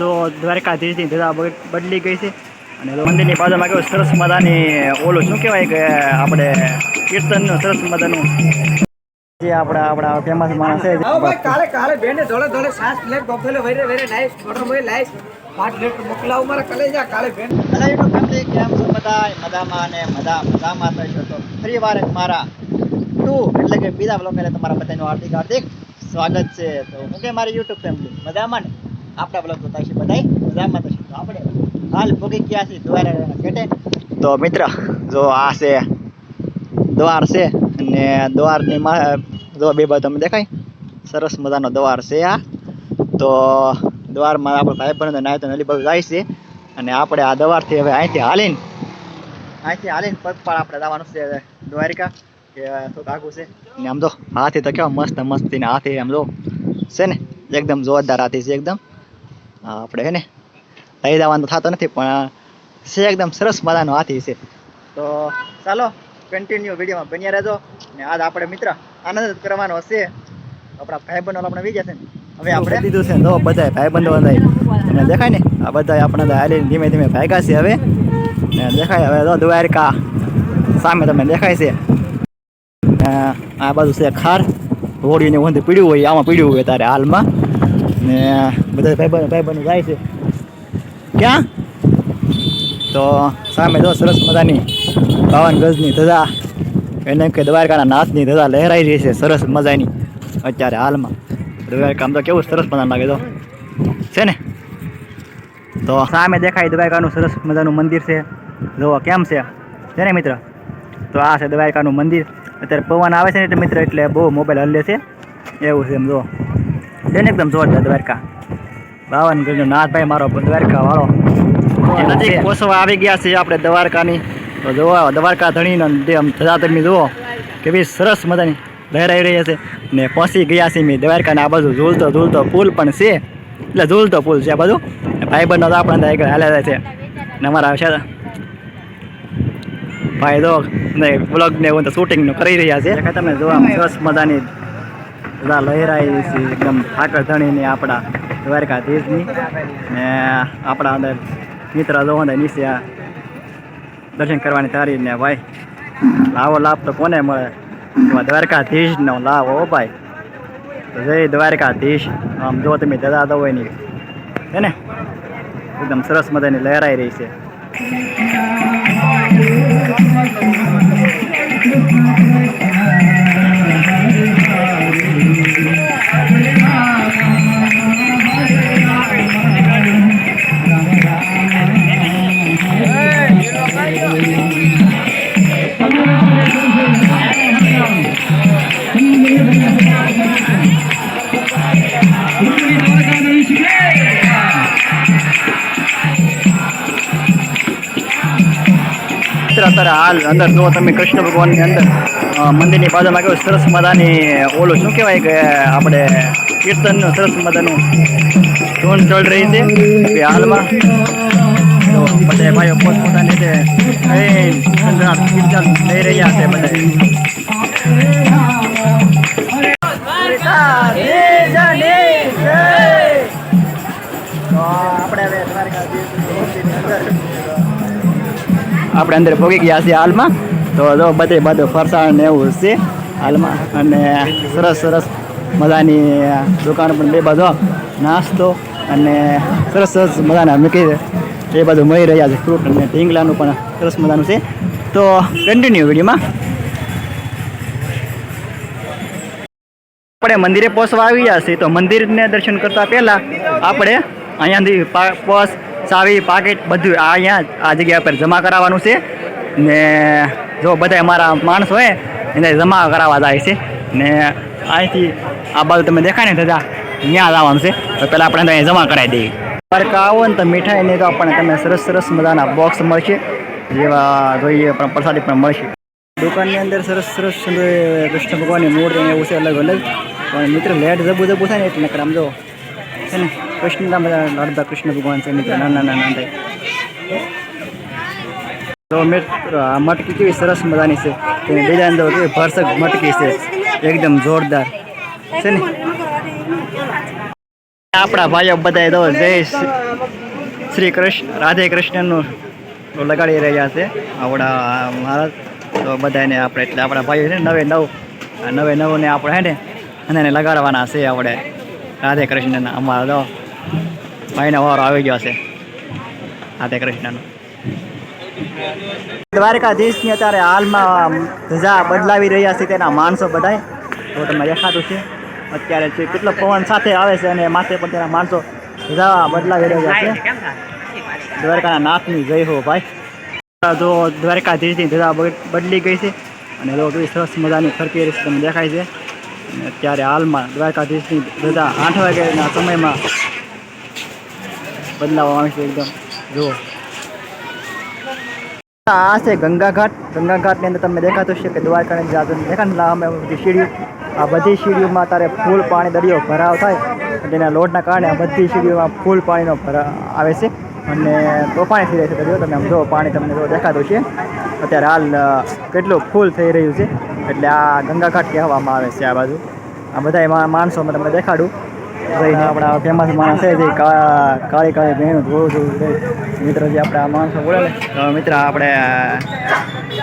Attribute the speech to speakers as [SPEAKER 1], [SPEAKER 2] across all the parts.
[SPEAKER 1] જો દ્વારકાધીશની ધજા બદલી ગઈ છે. અને મંદિરની બાજુમાં કેવું સરસ મજાની ઓલું શું કહેવાય કે આપણે કીર્તનનું સરસ મજાનું જે આપણા આપણા ફેમસ માણસ છે.
[SPEAKER 2] કાલે કાલે બેને ધોળે ધોળે સાસ પ્લેટ બફેલો વૈરે વૈરે નાઈસ મોટો ભાઈ લાઈસ પાંચ પ્લેટ મોકલાવું મારા કલેજા કાલે બેન.
[SPEAKER 1] બધા યુટ્યુબ ફેમિલી કેમ છો બધા મજામાં અને મજા મજામાં તો. ફરી વાર મારા ટુ એટલે કે બીજા બ્લોગ તમારા બધાનું હાર્દિક હાર્દિક સ્વાગત છે. તો હું કે મારી યુટ્યુબ ફેમિલી મજામાં ને? આપણા બ્લોગ જોતા છે બધા મજામાં થશે તો આપણે હાલ ભોગી ગયા છીએ દ્વારા કેટે તો મિત્ર, જો આ છે, દ્વાર છે અને દ્વારની જો બે બાજુ તમને દેખાય, સરસ મજાનો દ્વાર છે આ. તો દ્વારમાં આપણે ભાઈ બંધ નાય તો નલી જાય છે અને આપણે આ દ્વારથી હવે અહીંથી હાલીને અહીંથી હાલીને પગપાળ આપણે જવાનું છે દ્વારિકા, કે થોડુંક આગું છે. ને આમ જો, હાથી તો કેવા મસ્ત મસ્તીને હાથી આમ જો, છે ને? એકદમ જોરદાર હાથી છે એકદમ. આપણે હે ને લઈ જવાનું થતો નથી પણ છે એકદમ સરસ મજાનો હાથી છે. તો ચાલો કન્ટિન્યુ વિડીયોમાં બન્યા રહેજો ને આજ આપણે મિત્ર આનંદ જ કરવાનો છે આપણા ભાઈબંધો આપણે વી ગયા છે હવે આપણે લીધું છે? તો બધા ભાઈબંધો અને દેખાય ને? આ બધા આપણે હાલી ધીમે ધીમે ભાગ્યા છે હવે. ને દેખાય હવે તો દ્વારકા સામે તમને દેખાય છે. આ બાજુ છે ખાર. હોળીને ઊંધી પીડ્યું હોય આમાં પીડ્યું હોય તારે હાલમાં. ને બધા ભાઈબંધ ભાઈબંધ જાય છે. ક્યાં? તો સામે જો સરસ મજાની બાવન ગજની ધજા. એને કે દ્વારકાના નાથની ધજા લહેરાઈ રહી છે, સરસ મજાની. અત્યારે હાલમાં. દ્વારકામ તો કેવું સરસ મજા લાગે તો છે ને? તો સામે દેખાય દ્વારકાનું સરસ મજાનું મંદિર છે. જોવો કેમ છે? છે ને મિત્ર? તો આ છે દ્વારકાનું મંદિર. અત્યારે પવન આવે છે ને એટલે મિત્ર એટલે બહુ મોબાઈલ હલ્લે છે. એવું છે એમ જુઓ છે ને એકદમ જોરદાર દ્વારકા? બાવન ગજનો નાથભાઈ મારો દ્વારકા વાળો. નજીક કોસવા આવી ગયા છે આપણે દ્વારકાની. તો જોવા દ્વારકા ધણીને આમ ધજા તમે જુઓ કેવી સરસ મજાની લહેરાઈ રહી છે ને પહોંચી ગયા છે મેં દ્વારકાને આ બાજુ. ઝૂલતો ઝૂલતો પુલ પણ છે. એટલે ઝૂલતો પુલ છે આ બાજુ. ભાઈ બંધો તો આપણે આગળ હાલ્યા છે. ને અમારા છે ભાઈ દો ને બ્લોગ ને એવું શૂટિંગ કરી રહ્યા છે. તમે જોવા સરસ મજાની બધા લહેરાય છે, એકદમ ઠાકર ધણીની આપણા દ્વારકાધીશની. ને આપણા અંદર મિત્ર જોવાના નીચે દર્શન કરવાની તારી ને ભાઈ, લાવો લાભ તો કોને મળે? દ્વારકાધીશનો લાભ હો ભાઈ. તો જય દ્વારકાધીશ. આમ જો તમે દાદા દો એની હે ને? એકદમ સરસ મજાની લહેરાઈ રહી છે. મિત્ર અત્યારે હાલ અંદર જો તમે કૃષ્ણ ભગવાનની અંદર મંદિરની બાજુમાં કેવું સરસ મજાની ઓલું શું કહેવાય કે આપણે કીર્તનનું સરસ મજાનું ધૂન ચડ રહી છે હાલમાં તો બધા ભાઈઓ પોતપોતાની રીતે કીર્તન લઈ રહ્યા છે બધા અંદર ભોગી ગયા છીએ હાલમાં. તો જો બધે બધું ફરસાણ ને એવું છે હાલમાં. અને સરસ સરસ મજાની દુકાન પણ બે બધો નાસ્તો અને સરસ સરસ મજાના મૂકી છે એ બધું મળી રહ્યા છે ફ્રૂટ અને ઢીંગલાનું પણ સરસ મજાનું છે. તો કન્ટિન્યુ વિડીયોમાં. આપણે મંદિરે પહોંચવા આવી ગયા છીએ, તો મંદિરને દર્શન કરતા પહેલાં આપણે અહીંયાથી પર્સ ચાવી પાકેટ બધું આ અહીંયા આ જગ્યા પર જમા કરાવવાનું છે. ને જો બધા અમારા માણસ હોય, એને જમા કરાવવા જાય છે. ને અહીંથી આ બાજુ તમે દેખાય ને દાદા ત્યાં આવવાનું છે. તો પહેલાં આપણે અહીંયા જમા કરાવી દઈએ. દ્વારકા આવો ને તો મીઠાઈને તો આપણને તમે સરસ સરસ મજાના બોક્સ મળશે. જેવા જોઈએ પણ પ્રસાદી પણ મળશે. દુકાનની અંદર સરસ સરસ કૃષ્ણ ભગવાનની મૂર્તિ એવું છે અલગ અલગ. પણ મિત્ર લેટ જબુ જબુ થાય ને એટલે આમ જો, છે ને? કૃષ્ણના નડતા કૃષ્ણ ભગવાન છે નાના નાના થાય તો મિત્ર મટકી કેવી સરસ મજાની છે. તેની ડિઝાઇન તો કેવી ભરસક મટકી છે. એકદમ જોરદાર. છે ને? આપણા ભાઈઓ બધા તો જય શ્રી- કૃષ્ણ, રાધે કૃષ્ણનું લગાડી રહ્યા છે. આપણા મહારાજ, તો બધાને આપણે, એટલે આપણા ભાઈઓ છે નવે નવ નવે નવને આપણે, હે ને અને લગાડવાના છે આપણે રાધે કૃષ્ણના અમારા તો ભાઈનો આવી ગયો છે રાધે કૃષ્ણનો. દ્વારકાધીશની અત્યારે હાલમાં ધજા બદલાવી રહ્યા છે તેના માણસો બધાય. તો તમને દેખાતું છે. અત્યારે છે કેટલો પવન સાથે આવે છે અને માથે પણ તેના માણસો ધજા બદલાવી રહ્યા છે. દ્વારકાના નાથની જય હો ભાઈ. જો દ્વારકાધીશની ધજા બદલી ગઈ છે અને લોકો સરસ મજાની ફરકી રહી છે તમને દેખાય છે. અને અત્યારે હાલમાં દ્વારકાધીશની ધજા આઠ વાગ્યાના સમયમાં બદલાવવામાં આવી છે એકદમ. જુઓ. આ છે ગંગાઘાટ. ગંગાઘાટની અંદર તમને દેખાતું છે કે દ્વારકાની જાતું દેખા અમે બધી સીડીઓ. આ બધી સીડીઓમાં તારે ફૂલ પાણી દરિયો ભરાવ થાય. તેના લોડના કારણે આ બધી સીડીઓમાં ફૂલ પાણીનો ભરા આવે છે. અને તોફાની થઈ રહી છે દરિયો. તમે આમ જો પાણી તમને જો દેખાતું છે. અત્યારે હાલ કેટલું ફૂલ થઈ રહ્યું છે. એટલે આ ગંગાઘાટ કહેવામાં આવે છે આ બાજુ. આ બધા માણસો અમે તમને દેખાડું. જઈને આપણા ફેમસ માણસ છે જે કાળી કાળી બહેનો જોવું છે મિત્ર જે આપણા માણસો બોલે મિત્ર આપણે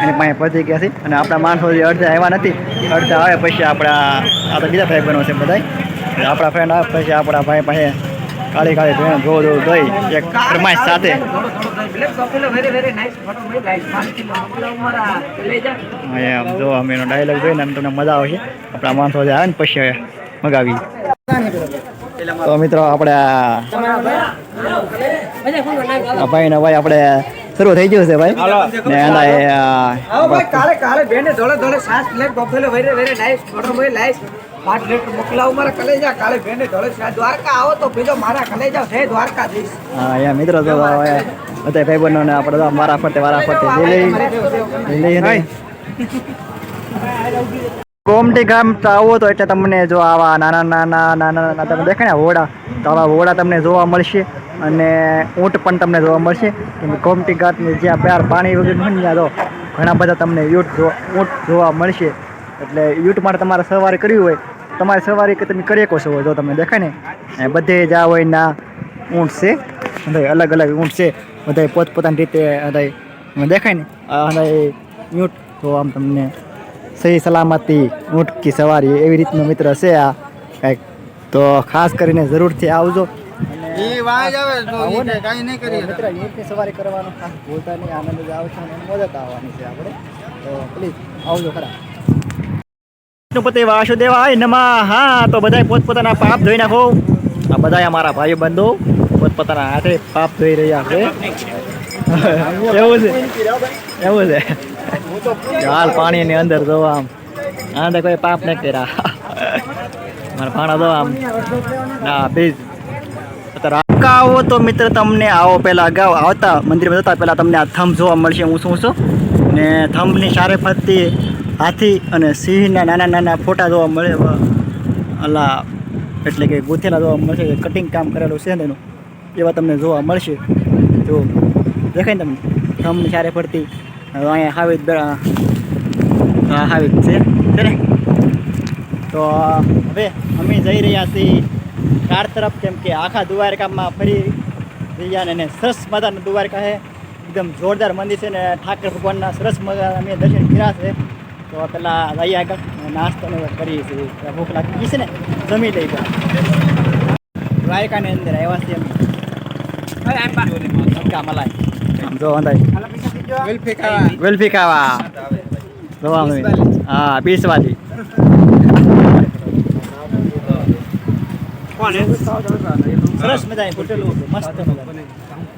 [SPEAKER 1] એની પાસે પહોંચી ગયા છીએ અને આપણા માણસો જે અડધા આવ્યા નથી, અડધા આવે પછી આપણા, આ તો બીજા ભાઈ બહેનો છે બધા આપણા ફ્રેન્ડ આવે પછી આપણા ભાઈ પાસે કાળી કાળી બહેનો જોવું જોવું જોઈ એક ફરમાઈશ સાથે. જો અમે એનો ડાયલોગ જોઈને તમને મજા આવશે. આપણા માણસો જે આવે ને પછી મગાવી તો મિત્રો આપણે ભાઈ ને ભાઈ આપણે શરૂ થઈ ગયું છે ભાઈ. ને એના
[SPEAKER 2] કાલે કાલે બેને ધોળે ધોળે સાસ પ્લેટ બફેલો વેરી વેરી લાઈસ ફોટો ભાઈ લાઈસ. પાંચ પ્લેટ મોકલાવો મારા કલેજા. કાલે બેને ધોળે સાસ. દ્વારકા આવો તો બીજો મારા કલેજા છે દ્વારકાધીશ.
[SPEAKER 1] હા યા મિત્રો તો હવે બધા ભાઈ બનો ને આપણે મારા ફરતે મારા ફરતે લઈ લઈ લઈ ગોમતી ગામ આવો તો એટલે તમને જો આવા નાના નાના નાના નાના તમે દેખાય ને હોડા તો આવા હોડા તમને જોવા મળશે અને ઊંટ પણ તમને જોવા મળશે. કેમ કે કોમટી ઘાટની જ્યાં પ્યાર પાણી વગર હોય ત્યાં તો ઘણા બધા તમને ઊંટ જો, ઊંટ જોવા મળશે. એટલે ઊંટ માટે તમારે સવારી કરવી હોય, તમારે સવારી કે તમે કરી શકો છો જો તમને દેખાય ને. એ બધે જ્યાં હોય ના ઊંટ છે. બધા અલગ અલગ ઊંટ છે. બધા પોતપોતાની રીતે બધા દેખાય ને. બધા ઊંટ તો આમ તમને સહી સલામતી ઊંટ કી સવારી એવી રીતનો મિત્ર છે આ. કંઈક તો ખાસ કરીને જરૂરથી આવજો.
[SPEAKER 3] એ વાજ આવે તો
[SPEAKER 1] આવો
[SPEAKER 3] ઈ
[SPEAKER 1] ને.
[SPEAKER 3] કાંઈ નહીં કરીએ.
[SPEAKER 1] મિત્ર ઊંટની સવારી કરવાનો ખાસ ભૂલતા નહીં આનંદ જ આવશે અને મજા આવવાની છે આપણે. તો પ્લીઝ આવજો ખરા. વિષ્ણુપતિ વાસુદેવાય નમઃ. હા તો બધાય પોતપોતાના પાપ ધોઈ નાખો. આ બધા અમારા ભાઈઓ બંધુ પોતપોતાના હાથે પાપ ધોઈ રહ્યા છે. એવું છે. એવું છે. હાલ પાણીની અંદર જો આમ. આને કોઈ પાપ નથી કર્યા. મારા ભાણા દો આમ. ના બીજ આવો તો મિત્ર તમને આવો પહેલાં અગાઉ આવતા મંદિરમાં જતા પહેલાં તમને આ થંભ જોવા મળશે. હું શું છું? ને થંભની સારે ફરતી હાથી અને સિંહના નાના નાના ફોટા જોવા મળે અલા એટલે કે ગૂંથેલા જોવા મળશે. કટિંગ કામ કરેલું છે ને એનું. એવા તમને જોવા મળશે. જો, દેખાય તમને? થંભની સારે ફરતી હવે અહીંયા હાવી હા હાવી છે ને તો હવે અમે જઈ રહ્યા છીએ કાર તરફ કેમ કે આખા દ્વારકામાં ફરી રહ્યા ને સરસ મજાનું દ્વારકા છે. એકદમ જોરદાર મંદિર છે ને ઠાકર ભગવાનના સરસ મજા અમે દર્શન કર્યા છે. તો પેલા જઈએ આગળ નાસ્તો કરીએ છીએ. ભૂખ લાગી છે ને જમી લઈ ગયા દ્વારકાની અંદર આવ્યા છે એમ મક્કા મલાઈ આમ જો અંદાજ
[SPEAKER 3] વેલ્ફી ખાવા
[SPEAKER 1] હા પીસવાથી.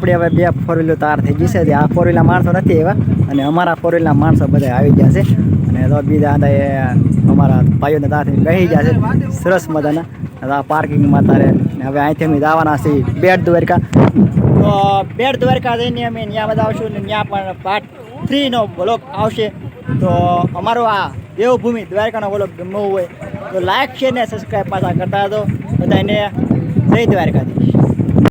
[SPEAKER 1] આપણે હવે બે ફોર વ્હીલર તાર થઈ ગઈ છે. આ ફોર વ્હીલર માણસો નથી એવા. અને અમારા ફોર વ્હીલર માણસો બધા આવી ગયા છે. અને તો બીજા અમારા ભાઈઓને ત્યાંથી બેસી ગયા છે. સરસ મજાના. પાર્કિંગ પાર્કિંગમાં તારે. હવે અહીંથી અમે જવાના છીએ બેટ દ્વારકા. તો બેટ દ્વારકા જઈને અમે ત્યાં બધા આવશું ને ત્યાં પણ પાર્ટ થ્રીનો બ્લોગ આવશે. તો અમારો આ દેવભૂમિ દ્વારકાનો બ્લોગ ગમવો હોય તો લાઈક શેર ને સબસ્ક્રાઈબ પાછા કરતા હતો બધાને જય દ્વારકાથી